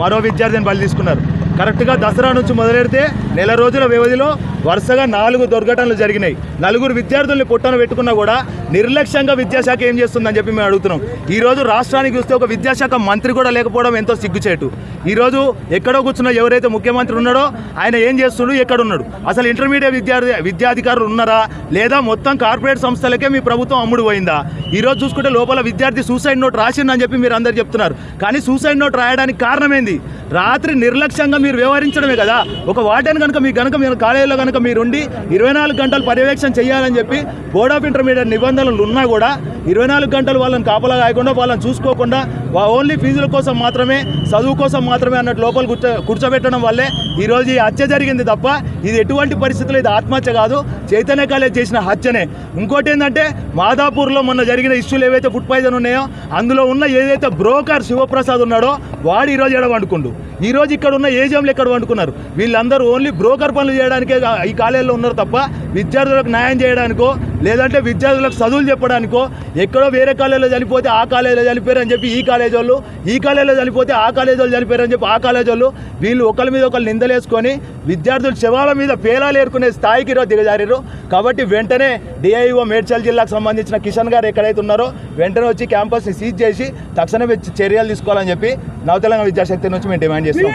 మరో విద్యార్థిని బలి తీసుకున్నారు. కరెక్ట్గా దసరా నుంచి మొదలెడితే నెల రోజుల వ్యవధిలో వరుసగా నాలుగు దుర్ఘటనలు జరిగినాయి. నలుగురు విద్యార్థుల్ని పుట్టన పెట్టుకున్నా కూడా నిర్లక్ష్యంగా విద్యాశాఖ ఏం చేస్తుందని చెప్పి మేము అడుగుతున్నాం. ఈరోజు రాష్ట్రానికి చూస్తే ఒక విద్యాశాఖ మంత్రి కూడా లేకపోవడం ఎంతో సిగ్గుచేటు. ఈరోజు ఎక్కడో కూర్చున్న ఎవరైతే ముఖ్యమంత్రి ఉన్నాడో ఆయన ఏం చేస్తున్నాడు ఎక్కడ ఉన్నాడు అసలు ఇంటర్మీడియట్ విద్యార్థి విద్యాధికారులు ఉన్నారా? లేదా మొత్తం కార్పొరేట్ సంస్థలకే మీ ప్రభుత్వం అమ్ముడు పోయిందా? ఈరోజు చూసుకుంటే లోపల విద్యార్థి సూసైడ్ నోట్ రాసిందని చెప్పి మీరు అందరు చెప్తున్నారు. కానీ సూసైడ్ నోట్ రాయడానికి కారణం ఏంది? రాత్రి నిర్లక్ష్యంగా మీరు వ్యవహరించడమే కదా. ఒక వార్డెన్ కనుక మీ కనుక మీరు కాలేజీలో కనుక మీరుండి ఇరవై నాలుగు గంటలు పర్యవేక్షణ చేయాలని చెప్పి బోర్డ్ ఆఫ్ ఇంటర్మీడియట్ నిబంధనలు ఉన్నా కూడా ఇరవై నాలుగు గంటలు వాళ్ళని కాపలా కాకుండా వాళ్ళని చూసుకోకుండా ఓన్లీ ఫీజుల కోసం మాత్రమే చదువు కోసం మాత్రమే అన్నట్టు లోపల కూర్చో కూర్చోబెట్టడం వల్లే ఈరోజు ఈ హత్య జరిగింది తప్ప ఇది ఎటువంటి పరిస్థితుల్లో ఇది ఆత్మహత్య కాదు. చైతన్య కాలేజ్ చేసిన హత్యనే. ఇంకోటి ఏంటంటే మాదాపూర్లో మొన్న జరిగిన ఇష్యూలు ఏవైతే ఫుడ్ పాయిజన్ ఉన్నాయో అందులో ఉన్న ఏదైతే బ్రోకర్ శివప్రసాద్ ఉన్నాడో వాడు ఈరోజు ఎడవండుకుండు ఈరోజు ఈ రోజు ఇక్కడ ఉన్న ఏజీఎంలు ఎక్కడ వండుకున్నారు? వీళ్ళందరూ ఓన్లీ బ్రోకర్ పనులు చేయడానికే ఈ కాలేజీలో ఉన్నారు తప్ప విద్యార్థులకు న్యాయం చేయడానికో లేదంటే విద్యార్థులకు చదువులు చెప్పడానికో ఎక్కడో వేరే కాలేజీలో చనిపోతే ఆ కాలేజీలో చనిపోయారు అని చెప్పి ఈ కాలేజ్ వాళ్ళు ఈ కాలేజీలో చనిపోతే ఆ కాలేజ్ వాళ్ళు చనిపోయారు అని చెప్పి ఆ కాలేజ్ వాళ్ళు వీళ్ళు ఒకరి మీద ఒకరు నిందలేసుకొని విద్యార్థుల శవాల మీద పేలాలు ఏరుకునే స్థాయికి ఈరోజు దిగజారారు కాబట్టి వెంటనే డిఐఓ మేడ్చల్ జిల్లాకు సంబంధించిన కిషన్ గారు ఎక్కడైతే ఉన్నారో వెంటనే వచ్చి క్యాంపస్ని సీజ్ చేసి తక్షణమే చర్యలు తీసుకోవాలని చెప్పి నవతెలంగాణ విద్యాశక్తి నుంచి మేము డిమాండ్ చేస్తాం